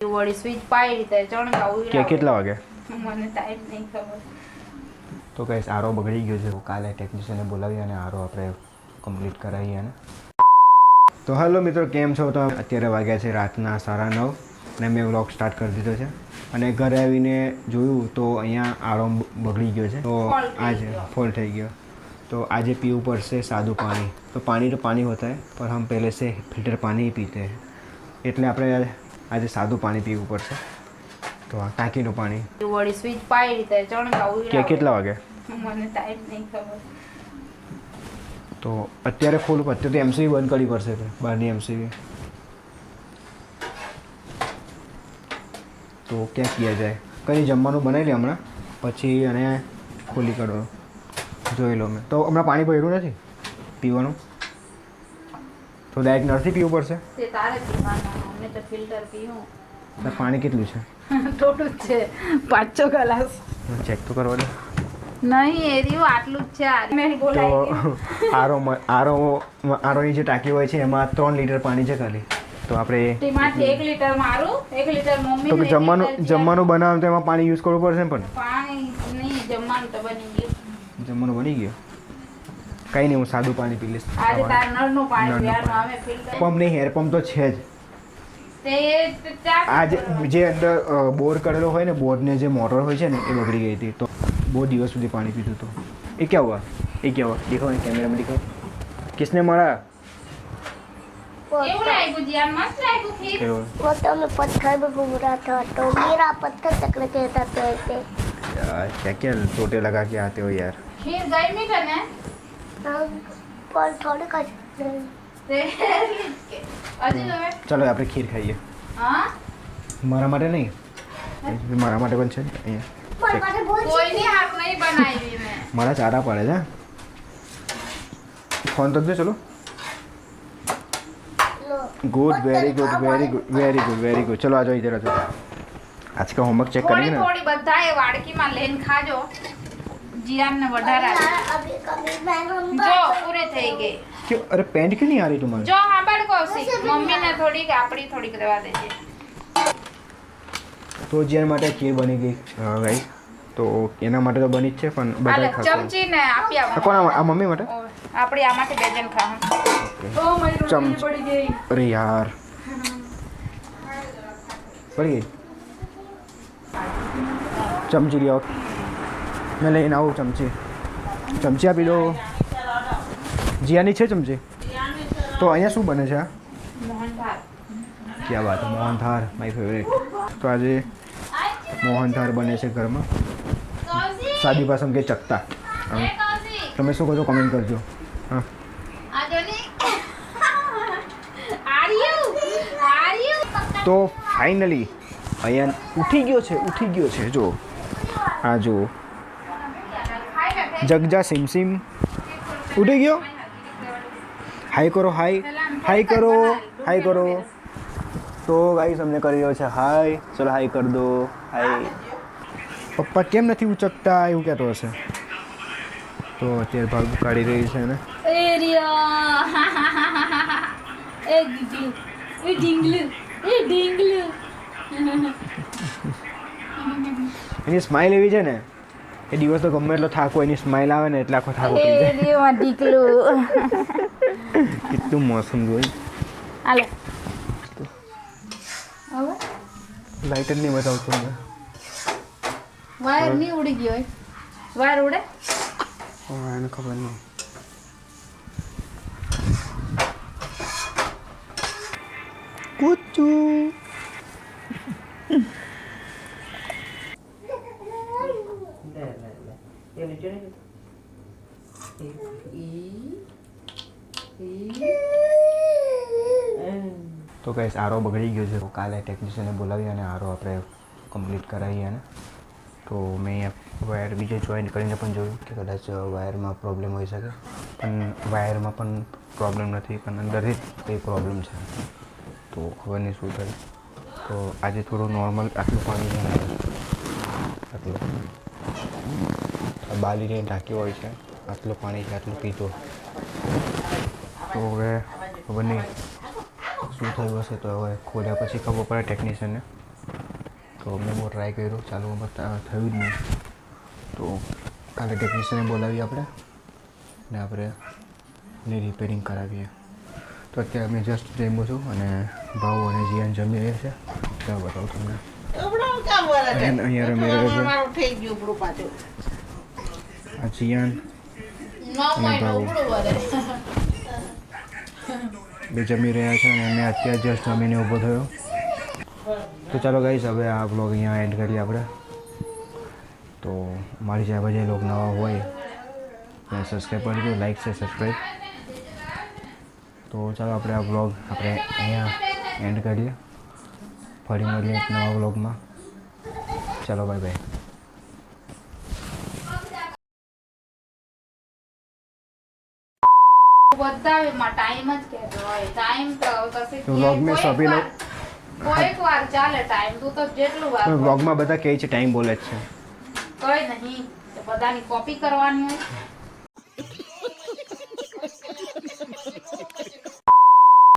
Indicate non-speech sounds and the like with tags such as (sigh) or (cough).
વળી સ્વિચ પાડી રીતે ચણકા કે ઉડાવ કેટલા વાગે મને ટાઈમ નહીં ખબર તો કઈ આરો બગડી ગયો છે કાલે ટેકનિશિયને બોલાવી અને આરો આપણે કમ્પ્લીટ કરાવીએ અને તો હેલો મિત્રો કેમ છો તો અત્યારે વાગ્યા છે રાતના સાડા નવ અને મેં વ્લોગ સ્ટાર્ટ કરી દીધો છે અને ઘરે આવીને જોયું તો અહીંયા આરો બગડી ગયો છે તો Fault થઈ આજે ગયો. ફોલ્ટ થઈ ગયો તો આજે પીવું પડશે સાદું પાણી તો પાણી તો પાણી હોતા है पर हम पहले से फिल्टर पानी ही पीते हैं એટલે આપણે આજે સાદું પાણી પીવું પડશે. તો આ ટાંકીનું પાણી. વળી સ્વિચ પાડી રીતે ચણકા કે કેટલા વાગે? મને ટાઈમ નહીં ખબર. તો અત્યારે ફૂલ અત્યારે તો એમસીબી બંધ કરવી પડશે બહારની એમસીબી તો ક્યાં કિયા જાય. કંઈ જમવાનું બનાવી લે હમણાં? પછી અને ખોલી કરો જોઈ લો મેં. તો હમણાં પાણી ભર્યું નથી? પીવાનું? તો ડાયરેક્ટ નળથી પીવું પડશે? તે તારે પીવાનું અમે તો ફિલ્ટર પીવું. તો પાણી કેટલું છે? (laughs) થોડું જ છે પાંચ છ ગ્લાસ ચેક તો કરવા દે નહીં એ રહ્યું આટલું જ છે મેં તો બોલાવી (laughs) આરો આરો આરોની જે ટાંકી હોય છે એમાં ત્રણ લીટર પાણી છે ખાલી. તો આપણે એક લીટર મારું એક લીટર મમ્મી તો જમવાનું જમવાનું બનાવવાનું તો એમાં પાણી યુઝ કરવું પડશે ને પણ? પાણી નહીં જમવાનું તો બની ગયું. જમવાનું બની ગયું? કંઈ નહીં હું સાદું પાણી પી લઈશ. પંપ નહીં હેર પંપ તો છે જ. આજે જે અંદર બોર કરેલો હોય ને બોરને જે મોટર હોય છે ને એ બગડી ગઈ હતી. તો બહુ દિવસ સુધી પાણી પીધું હતું. એ ક્યાં હુआ એ ક્યાં હુआ દેખો કેમેરામાં દેખો. કિસને મારા? क्या क्या चोटे लगा के आते हो यार खीर गई मीठा ना ચાલો આપણે ખીર ખાઈએ હા મારા માટે નહીં મારા માટે પણ છે અહીંયા पर मैंने बहुत કોઈની હાથ નહીં બનાવી મેં મારા ચારા પડે છે ફોન તો દે ચલો लो good very good very good very good very good चलो आ जाओ इधर आ जाओ आज का होमवर्क चेक થોડી करेंगे ना થોડી બધા એ વાડકીમાં લઈને ખાજો જીયાનને જીરાન ને વધારા જો પૂરે થઈ ગઈ કે અરે પેન્ટ કે નહીં આ રહી તમારી જો હા બાળ કૌશિક મમ્મી ને થોડીક આપડી થોડીક રહેવા દેજે તો જીરાન માટે ખીર બની ગઈ ગાઈસ તો એના માટે તો બની જ છે પણ બધા ખાશે ચમચી ને આપી આવો કોણ આ મમ્મી માટે આપણે આ માટે બે જણ ખાવ ઓ મારી ચમચી પડી ગઈ અરે યાર પડી ગઈ ચમચી લ્યો મેં લઈને આવું ચમચી ચમચી આપી દો જીયાની છે ચમચી તો અહીંયા શું બને છે આ મોહનથાળ ક્યાં વાત મોહનથાળ માય ફેવરેટ તો આજે મોહનથાળ બને છે ઘરમાં સાદી ભાષામાં કે ચકતા હા. તમે શું કહો છો કોમેન્ટ કરજો હા તો ફાઇનલી અહીંયા ઉઠી ગયો છે ઉઠી ગયો છે જો આ જો જગજા સિમસિમ સિમ. ઉઠી ગયો? હાઈ કરો હાઈ હાઈ કરો હાઈ કરો. તો ગાઈસ અમને કરી રહ્યો છે હાય ચલો હાઈ કરી દો. હાય પપ્પા કેમ નથી ઉચકતા એવું કહેતો હશે. તો અત્યારે ભાગ કાઢી રહી છે ને. એની સ્માઇલ એવી છે ને. એ દિવસ તો ગમે એટલો થાક હોય એની સ્માઇલ આવે ને એટલે આખો થાક ઉતરી જાય. કેટલું મોસમ જોઈ. હાલે. લાઇટર નહીં બતાવતું મેં વાયર નહીં ઉડી ગયો હોય. વાયર ઉડે? એને ખબર નહીં. કૂચું તો કહીશ, આરો બગડી ગયો છે. કાલે ટેકનિશિયને બોલાવી અને આરો આપણે કમ્પ્લીટ કરાવીએ અને તો મેં વાયર બીજે જોઈન કરીને પણ જોયું કે કદાચ વાયરમાં પ્રોબ્લેમ હોઈ શકે. પણ વાયરમાં પણ પ્રોબ્લેમ નથી, પણ અંદરથી જ કંઈ પ્રોબ્લેમ છે. તો ખબર નહીં શું થાય. તો આજે થોડું નોર્મલ આટલું પાણી આટલું. બાલીને ઢાંકી હોય છે, આટલું પાણી છે, આટલું પીતો તો હવે ખબર નહીં શું થયું હશે તો હવે ખોલ્યા પછી ખબર પડે ટેકનિશિયનને તો મેં બહુ ટ્રાય કર્યો ચાલુ થયું જ નહીં. તો કાલે ટેકનિશિયને બોલાવીએ આપણે ને આપણે ને રિપેરિંગ કરાવીએ. તો અત્યારે અમે જસ્ટ જમ્યું છું અને ભાવ અને જીયાન જમી રહ્યા છે. ત્યાં બતાવું તમને. આ જીયાન ન મળે ઉગડું વરે બે જમી રહ્યા છે અને મેં અત્યારે જસ્ટ જમીને ઊભો થયો. તો ચાલો ગાઈશ હવે આ બ્લોગ અહીંયા એન્ડ કરીએ આપણે. તો મારી જે બધા લોકો નવા હોય એને સબસ્ક્રાઈબ કરી દો લાઈક છે સબસ્ક્રાઈબ તો ચાલો આપણે આ બ્લોગ આપણે અહીંયા એન્ડ કરીએ. ફરી મળીએ નવા બ્લોગમાં ચાલો બાય બાય બધા માં ટાઈમ જ કહેતો હોય. ટાઈમ તો કશે મેં કોઈક વાર ચાલે ટાઈમ તું તો જેટલું વાર બ્લોગમાં બધા કહે છે ટાઈમ બોલે છે. કોઈ નહીં. તો બધાની કોપી કરવાની હોય.